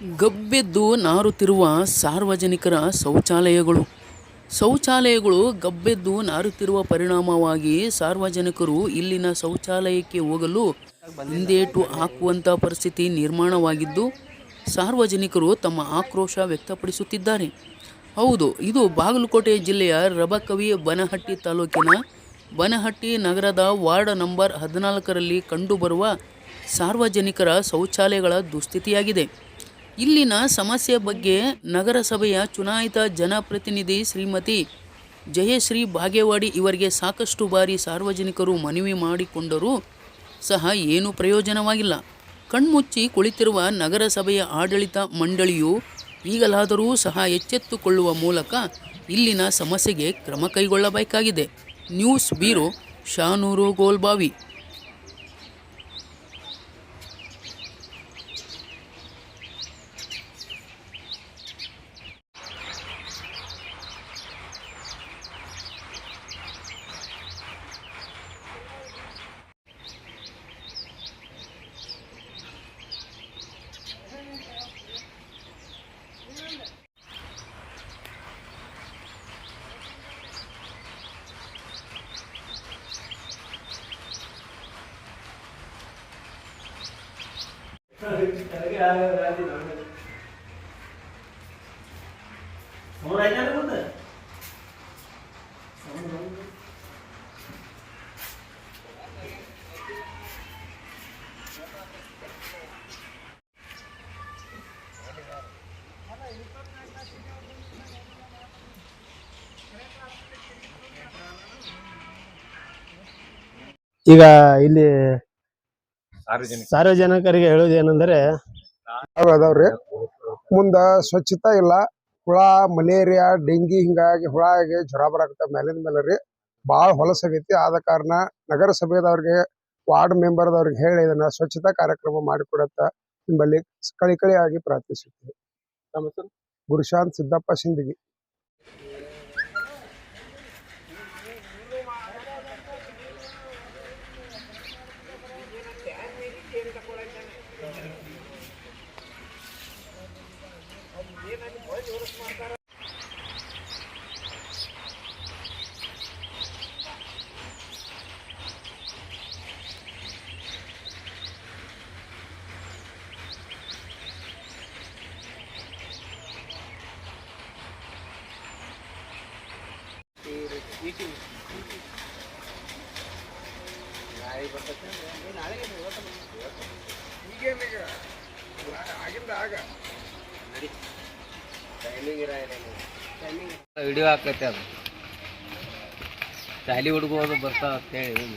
ಗಬ್ಬೆದ್ದು ನಾರುತ್ತಿರುವ ಸಾರ್ವಜನಿಕರ ಶೌಚಾಲಯಗಳು. ಶೌಚಾಲಯಗಳು ಗಬ್ಬೆದ್ದು ನಾರುತ್ತಿರುವ ಪರಿಣಾಮವಾಗಿ ಸಾರ್ವಜನಿಕರು ಇಲ್ಲಿನ ಶೌಚಾಲಯಕ್ಕೆ ಹೋಗಲು ಹಿಂದೇಟು ಹಾಕುವಂಥ ಪರಿಸ್ಥಿತಿ ನಿರ್ಮಾಣವಾಗಿದ್ದು, ಸಾರ್ವಜನಿಕರು ತಮ್ಮ ಆಕ್ರೋಶ ವ್ಯಕ್ತಪಡಿಸುತ್ತಿದ್ದಾರೆ. ಹೌದು, ಇದು ಬಾಗಲಕೋಟೆ ಜಿಲ್ಲೆಯ ರಬಕವಿ ಬನಹಟ್ಟಿ ತಾಲೂಕಿನ ಬನಹಟ್ಟಿ ನಗರದ ವಾರ್ಡ್ ನಂಬರ್ ಹದಿನಾಲ್ಕರಲ್ಲಿ ಕಂಡುಬರುವ ಸಾರ್ವಜನಿಕರ ಶೌಚಾಲಯಗಳ ದುಸ್ಥಿತಿಯಾಗಿದೆ. ಇಲ್ಲಿನ ಸಮಸ್ಯೆ ಬಗ್ಗೆ ನಗರಸಭೆಯ ಚುನಾಯಿತ ಜನಪ್ರತಿನಿಧಿ ಶ್ರೀಮತಿ ಜಯಶ್ರೀ ಬಾಗೇವಾಡಿ ಇವರಿಗೆ ಸಾಕಷ್ಟು ಬಾರಿ ಸಾರ್ವಜನಿಕರು ಮನವಿ ಮಾಡಿಕೊಂಡರೂ ಸಹ ಏನೂ ಪ್ರಯೋಜನವಾಗಿಲ್ಲ. ಕಣ್ಮುಚ್ಚಿ ಕುಳಿತಿರುವ ನಗರಸಭೆಯ ಆಡಳಿತ ಮಂಡಳಿಯು ಈಗಲಾದರೂ ಸಹ ಎಚ್ಚೆತ್ತುಕೊಳ್ಳುವ ಮೂಲಕ ಇಲ್ಲಿನ ಸಮಸ್ಯೆಗೆ ಕ್ರಮ ಕೈಗೊಳ್ಳಬೇಕಾಗಿದೆ. News bureau Shanur Golbavi. ಈಗ ಇಲ್ಲಿ ಸಾರ್ವಜನಿಕ ಸಾರ್ವಜನಿಕರಿಗೆ ಹೇಳೋದು ಏನಂದ್ರೆ ಅವ್ ಅದಾವ್ರಿ. ಮುಂದ ಸ್ವಚ್ಛತಾ ಇಲ್ಲ. ಹುಳ ಮಲೇರಿಯಾ ಡೆಂಗಿ ಹಿಂಗಾಗಿ ಹುಳ ಆಗಿ ಜ್ವರ ಬರಾಕತ್ತ ಮೇಲಿನ ಮೇಲೆ ರೀ ಭಾಳ ಹೊಲಸಾಗೈತಿ ಆದ ಕಾರಣ ನಗರಸಭೆದವ್ರಿಗೆ ವಾರ್ಡ್ ಮೆಂಬರ್ದವ್ರಿಗೆ ಹೇಳಿ ಇದನ್ನ ಸ್ವಚ್ಛತಾ ಕಾರ್ಯಕ್ರಮ ಮಾಡಿಕೊಡತ್ತ ನಿಮ್ಮಲ್ಲಿ ಕಳಿಕಳಿಯಾಗಿ ಪ್ರಾರ್ಥಿಸುತ್ತೇವೆ. ಗುರುಶಾಂತ್ ಸಿದ್ದಪ್ಪ ಸಿಂದಗಿ. ನಾಳೆಗೆ ಆಗಿಂದ ಆಗ ನಡಿ ವಿಡಿಯೋ ಹಾಕೈತೆ ಅದು ಶಾಲಿ ಹುಡುಗರು ಬರ್ತಾವ ಅಂತ ಹೇಳಿ